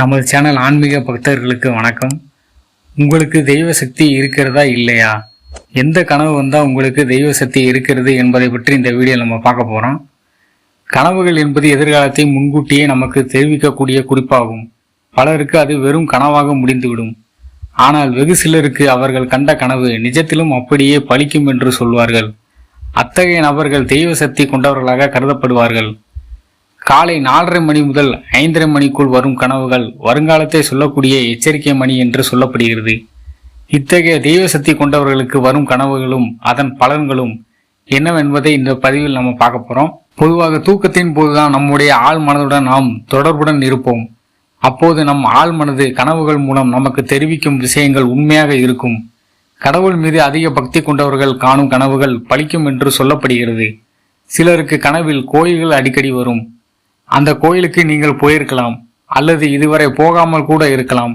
நமது சேனல் ஆன்மீக பக்தர்களுக்கு வணக்கம். உங்களுக்கு தெய்வ சக்தி இருக்கிறதா இல்லையா? எந்த கனவு வந்தால் உங்களுக்கு தெய்வ சக்தி இருக்கிறது என்பதை பற்றி இந்த வீடியோ நம்ம பார்க்க போகிறோம் கனவுகள் என்பது எதிர்காலத்தை முன்கூட்டியே நமக்கு தெரிவிக்கக்கூடிய குறிப்பாகும். பலருக்கு அது வெறும் கனவாக முடிந்துவிடும். ஆனால் வெகு சிலருக்கு அவர்கள் கண்ட கனவு நிஜத்திலும் அப்படியே பலிக்கும் என்று சொல்வார்கள். அத்தகைய நபர்கள் தெய்வ சக்தி கொண்டவர்களாக கருதப்படுவார்கள். காலை நாலரை மணி முதல் ஐந்தரை மணிக்குள் வரும் கனவுகள் வருங்காலத்தை சொல்லக்கூடிய எச்சரிக்கை மணி என்று சொல்லப்படுகிறது. இத்தகைய தெய்வ சக்தி கொண்டவர்களுக்கு வரும் கனவுகளும் அதன் பலன்களும் என்னவென்பதை இந்த பதிவில் நம்ம பார்க்க போறோம். பொதுவாக தூக்கத்தின் போதுதான் நம்முடைய ஆள் மனதுடன் நாம் தொடர்புடன் இருப்போம். அப்போது நம் ஆள் மனது கனவுகள் மூலம் நமக்கு தெரிவிக்கும் விஷயங்கள் உண்மையாக இருக்கும். கடவுள் மீது அதிக பக்தி கொண்டவர்கள் காணும் கனவுகள் பலிக்கும் என்று சொல்லப்படுகிறது. சிலருக்கு கனவில் கோயில்கள் அடிக்கடி வரும். அந்த கோயிலுக்கு நீங்கள் போயிருக்கலாம் அல்லது இதுவரை போகாமல் கூட இருக்கலாம்.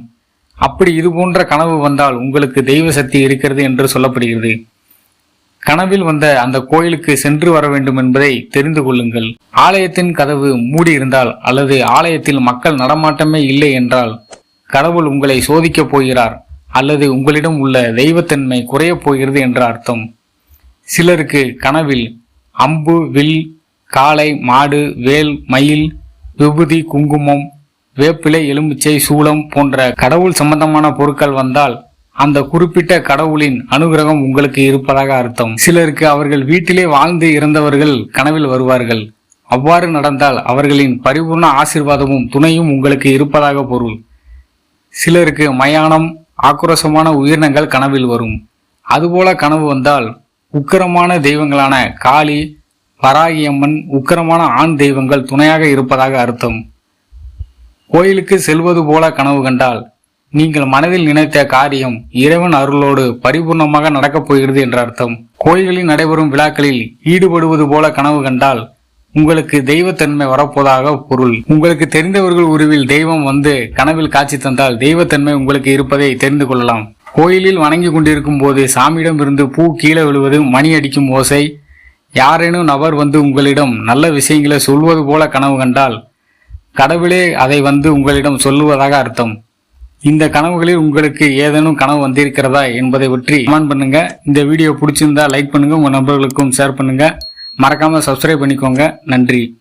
அப்படி இது போன்ற கனவு வந்தால் உங்களுக்கு தெய்வ சக்தி இருக்கிறது என்று சொல்லப்படுகிறது. கனவில் வந்த அந்த கோயிலுக்கு சென்று வர வேண்டும் என்பதை தெரிந்து கொள்ளுங்கள். ஆலயத்தின் கதவு மூடியிருந்தால் அல்லது ஆலயத்தில் மக்கள் நடமாட்டமே இல்லை என்றால் கடவுள் உங்களை சோதிக்கப் போகிறார் அல்லது உங்களிடம் உள்ள தெய்வத்தன்மை குறையப் போகிறது என்ற அர்த்தம். சிலருக்கு கனவில் அம்பு வில் காளை மாடு வேல் மயில் விபூதி குங்குமம் வேப்பிலை எலுமிச்சை சூளம் போன்ற கடவுள் சம்பந்தமான பொருட்கள் வந்தால் அந்த குறிப்பிட்ட கடவுளின் அனுகிரகம் உங்களுக்கு இருப்பதாக அர்த்தம். சிலருக்கு அவர்கள் வீட்டிலே வாழ்ந்து இறந்தவர்கள் கனவில் வருவார்கள். அவ்வாறு நடந்தால் அவர்களின் பரிபூர்ண ஆசீர்வாதமும் துணையும் உங்களுக்கு இருப்பதாக பொருள். சிலருக்கு மயானம் ஆக்ரோஷமான உயிரினங்கள் கனவில் வரும். அதுபோல கனவு வந்தால் உக்கிரமான தெய்வங்களான காளி வராகியம்மன் உக்கிரமான ஆண் தெய்வங்கள் துணையாக இருப்பதாக அர்த்தம். கோயிலுக்கு செல்வது போல கனவு கண்டால் நீங்கள் மனதில் நினைத்த காரியம் இறைவன் அருளோடு பரிபூர்ணமாக நடக்கப் போகிறது என்ற அர்த்தம். கோயில்களில் நடைபெறும் விழாக்களில் ஈடுபடுவது போல கனவு கண்டால் உங்களுக்கு தெய்வத்தன்மை வரப்போதாக பொருள். உங்களுக்கு தெரிந்தவர்கள் உருவில் தெய்வம் வந்து கனவில் காட்சி தந்தால் தெய்வத்தன்மை உங்களுக்கு இருப்பதை தெரிந்து கொள்ளலாம். கோயிலில் வணங்கி கொண்டிருக்கும் போது சாமியிடம் இருந்து பூ கீழே விழுவது மணி அடிக்கும் ஓசை யாரேனும் நபர் வந்து உங்களிடம் நல்ல விஷயங்களை சொல்வது போல கனவு கண்டால் கடவுளே அதை வந்து உங்களிடம் சொல்லுவதாக அர்த்தம். இந்த கனவுகளில் உங்களுக்கு ஏதேனும் கனவு வந்திருக்கிறதா என்பதை பற்றி கமெண்ட் பண்ணுங்க. இந்த வீடியோ பிடிச்சிருந்தா லைக் பண்ணுங்க. உங்க நண்பர்களுக்கும் ஷேர் பண்ணுங்க. மறக்காம சப்ஸ்கிரைப் பண்ணிக்கோங்க. நன்றி.